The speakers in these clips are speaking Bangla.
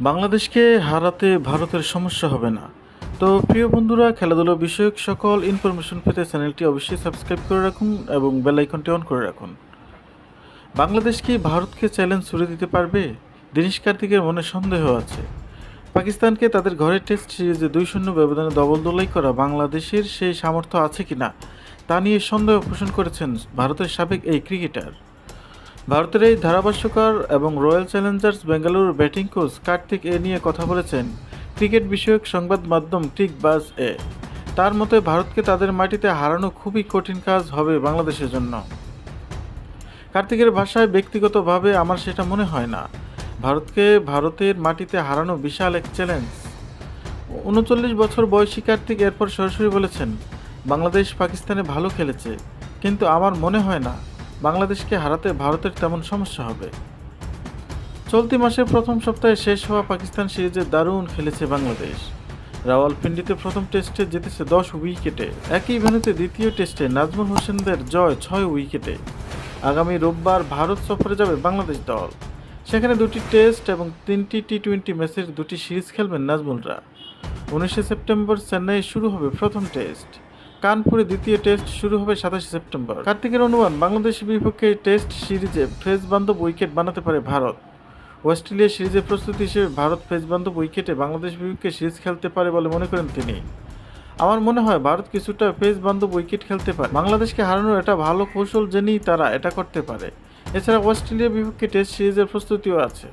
বাংলাদেশকে হারাতে ভারতের সমস্যা হবে না। তো প্রিয় বন্ধুরা, খেলাধুলা বিষয়ক সকল ইনফরমেশন পেতে চ্যানেলটি অবশ্যই সাবস্ক্রাইব করে রাখুন এবং বেল আইকনটি অন করে রাখুন। বাংলাদেশ কি ভারতকে চ্যালেঞ্জ ছুড়ে দিতে পারবে? দিনেশ কার্তিকের মনে সন্দেহ আছে। পাকিস্তানকে তাদের ঘরের টেস্ট সিরিজে দুই শূন্য ব্যবধানে দবল দোলাই করা বাংলাদেশের সেই সামর্থ্য আছে কিনা, তা নিয়ে সন্দেহ পোষণ করেছেন ভারতের সাবেক এই ক্রিকেটার। ভারতের এই ধারাভাষ্যকার এবং রয়্যাল চ্যালেঞ্জার্স বেঙ্গালুরুর ব্যাটিং কোচ কার্তিক এ নিয়ে কথা বলেছেন। ক্রিকেট বিষয়ক সংবাদ মাধ্যম টিক বাজ এ। তার মতে, ভারতকে তাদের মাটিতে হারানো খুবই কঠিন কাজ হবে বাংলাদেশের জন্য। কার্তিকের ভাষায় ব্যক্তিগতভাবে আমার সেটা মনে হয় না। ভারতকে ভারতের মাটিতে হারানো বিশাল এক চ্যালেঞ্জ। উনচল্লিশ বছর বয়সী কার্তিক এরপর সরাসরি বলেছেন, বাংলাদেশ পাকিস্তানে ভালো খেলেছে, কিন্তু আমার মনে হয় না বাংলাদেশকে হারাতে ভারতের তেমন সমস্যা হবে। চলতি মাসের প্রথম সপ্তাহে শেষ হওয়া পাকিস্তান সিরিজে দারুণ খেলেছে বাংলাদেশ। রাওয়ালপিন্ডিতে প্রথম টেস্টে জিতেছে দশ উইকেটে। একই ভেন্যুতে দ্বিতীয় টেস্টে নাজমুল হোসেনদের জয় ছয় উইকেটে। আগামী রোববার ভারত সফরে যাবে বাংলাদেশ দল। সেখানে দুটি টেস্ট এবং তিনটি টি টোয়েন্টি ম্যাচের দুটি সিরিজ খেলবেন নাজমুলরা। উনিশে সেপ্টেম্বর চেন্নাইয়ে শুরু হবে প্রথম টেস্ট। কানপুরে দ্বিতীয় টেস্ট শুরু হবে সাতাশে সেপ্টেম্বর। কার্তিকের অনুমান, বাংলাদেশের বিপক্ষে টেস্ট সিরিজে ফ্রেজ বান্ধব উইকেট বানাতে পারে ভারত। অস্ট্রেলিয়া সিরিজের প্রস্তুতি হিসেবে ভারত ফ্রেজ বান্ধব উইকেটে বাংলাদেশ বিপক্ষে সিরিজ খেলতে পারে বলে মনে করেন তিনি। আমার মনে হয় ভারত কিছুটা ফেস বান্ধব উইকেট খেলতে পারে। বাংলাদেশকে হারানোর এটা ভালো কৌশল জেনেই তারা এটা করতে পারে। এছাড়া অস্ট্রেলিয়ার বিপক্ষে টেস্ট সিরিজের প্রস্তুতিও আছে।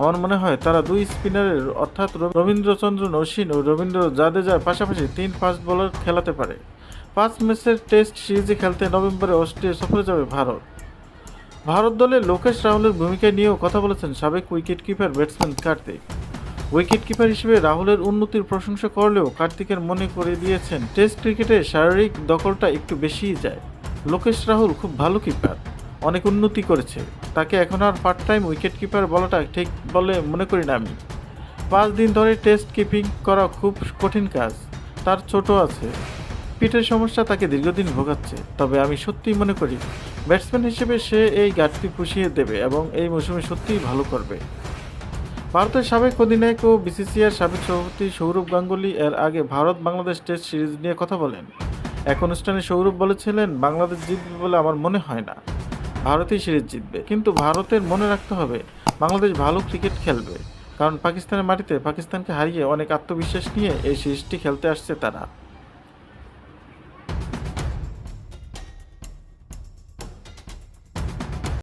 আমার মনে হয় তারা দুই স্পিনারের, অর্থাৎ রবীন্দ্রচন্দ্রন অশ্বিন ও রবীন্দ্র জাদেজার পাশাপাশি তিন ফাস্ট বোলার খেলাতে পারে। পাঁচ ম্যাচের টেস্ট সিরিজে খেলতে নভেম্বরে অস্ট্রেলিয়া সফরে যাবে ভারত। ভারত দলে লোকেশ রাহুলের ভূমিকা নিয়েও কথা বলেছেন সাবেক wicket keeper batsman Karthik. Wicket keeper হিসেবে রাহুলের উন্নতির প্রশংসা করলেও কার্তিকের মনে করে দিয়েছেন, টেস্ট ক্রিকেটে শারীরিক দখলটা একটু বেশিই যায়। লোকেশ রাহুল খুব ভালো কিপার, অনেক উন্নতি করেছে। তাকে এখন আর পার্ট টাইম উইকেট কিপার বলাটা ঠিক বলে মনে করি না আমি। পাঁচ দিন ধরে টেস্ট কিপিং করা খুব কঠিন কাজ, তার ছোট আছে। পিঠের সমস্যা তাকে দীর্ঘদিন ভোগাচ্ছে, তবে আমি সত্যিই মনে করি, ব্যাটসম্যান হিসেবে সে এই ঘাটতি পুষিয়ে দেবে এবং এই মৌসুমে সত্যিই ভালো করবে। ভারতের সাবেক অধিনায়ক ও বিসিসিআর সাবেক সভাপতি সৌরভ গাঙ্গুলি এর আগে ভারত বাংলাদেশ টেস্ট সিরিজ নিয়ে কথা বলেন। এক অনুষ্ঠানে সৌরভ বলেছিলেন, বাংলাদেশ জিতবে বলে আমার মনে হয় না। ভারতই সিরিজ জিতবে। কিন্তু ভারতের মনে রাখতে হবে, বাংলাদেশ ভালো ক্রিকেট খেলবে। কারণ পাকিস্তানের মাটিতে পাকিস্তানকে হারিয়ে অনেক আত্মবিশ্বাস নিয়ে এই সিরিজটি খেলতে আসছে তারা।